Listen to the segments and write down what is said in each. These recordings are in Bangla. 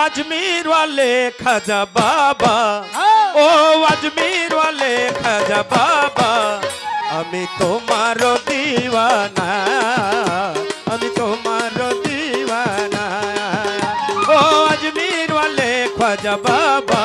अजमीर वाले खाजा बाबा ও আজমির ওয়ালে খাজা বাবা আমি তোমার দিওয়ানা আমি তোমার দিওয়ানা ও আজমির ওয়ালে খাজা বাবা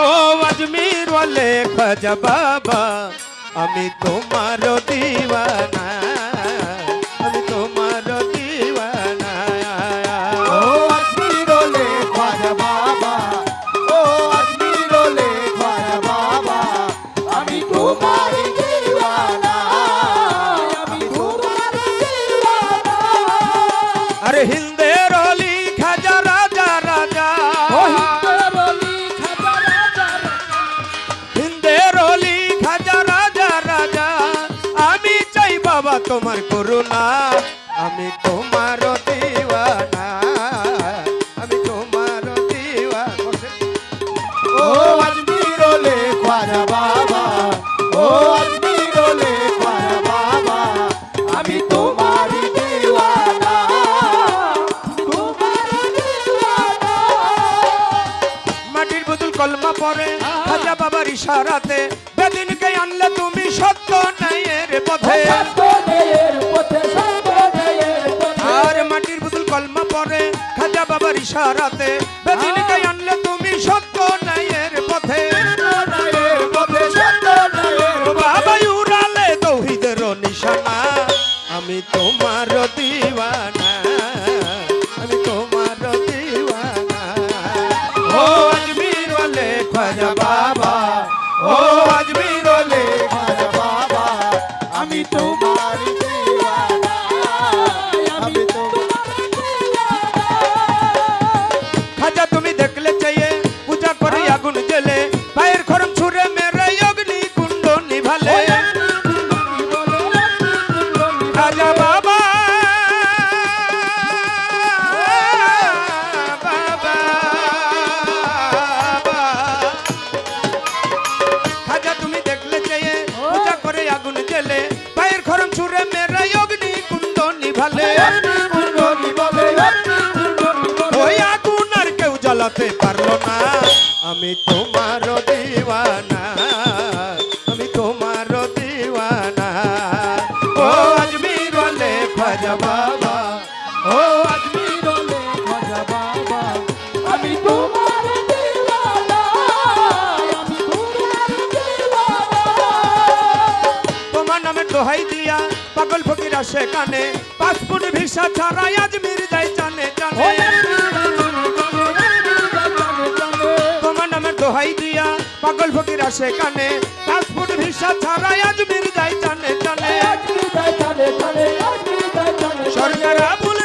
ও আজমির ওয়ালে খাজা বাবা আমি তোমার দিওয়ানা হিন্দের অলি খাজা রাজা রাজা। ও হিন্দরলি খাজা রাজা। হিন্দের অলি খাজা রাজা রাজা। আমি চাই বাবা তোমার করুণা আমি তোমার বাবার ইশারাতে বেদিনকে আনলে তুমি সত্য ন্যায়ের পথে। আর মাটির বোতল কলমা পরে খাজা বাবার ইশারাতে। বেদিনকে আনলে তুমি সত্য ন্যায়ের পথে। বাবা তৌহিদের নিশানা। আমি তোমার দিওয়ানা। আমি তোমার দিওয়ানা। ও আজমির ওয়ালে খাজা বাবা। আমি তোমার দিওয়ানা, আমি তোমার দিওয়ানা। ও আজমির ওয়ালে খাজা বাবা, ও আজমির আমি তোমার দিওয়ানা, আমি তোমার দিওয়ানা। তোমার নামে দোহাই দিয়া পাগল ফকির আসে কানে পাসপোর্ট ভিসা ছাড়াই আজমির যাই জানে জানে। পাগল ফকির আসে কানে পাসপোর্ট ভিসা ছাড়াই আজমির যাই জানে জানে সরকার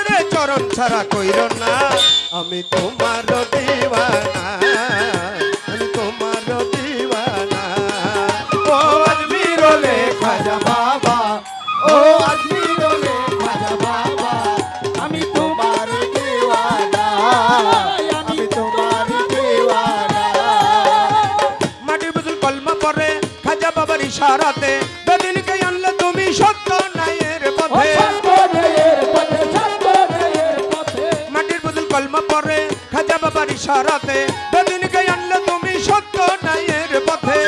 রে চরণ ছাড়া কইর না। আমি তোমার দিওয়ানা। ইশারাতে আনলে তুমি সত্য নাইয়ের পথে? মাটির বুঝুল কলমা পরে খাজা বাবার ইশারাতে। বেদিনকে আনলে তুমি সত্য নাইয়ের পথে?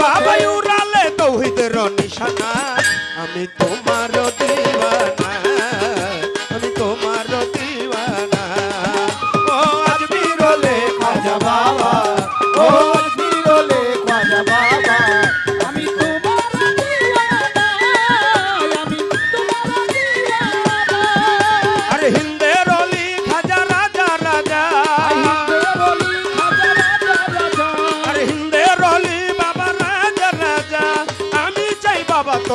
বাবা উড়ালে তৌহিদের নিশানা। আমি তোমার দিওয়ানা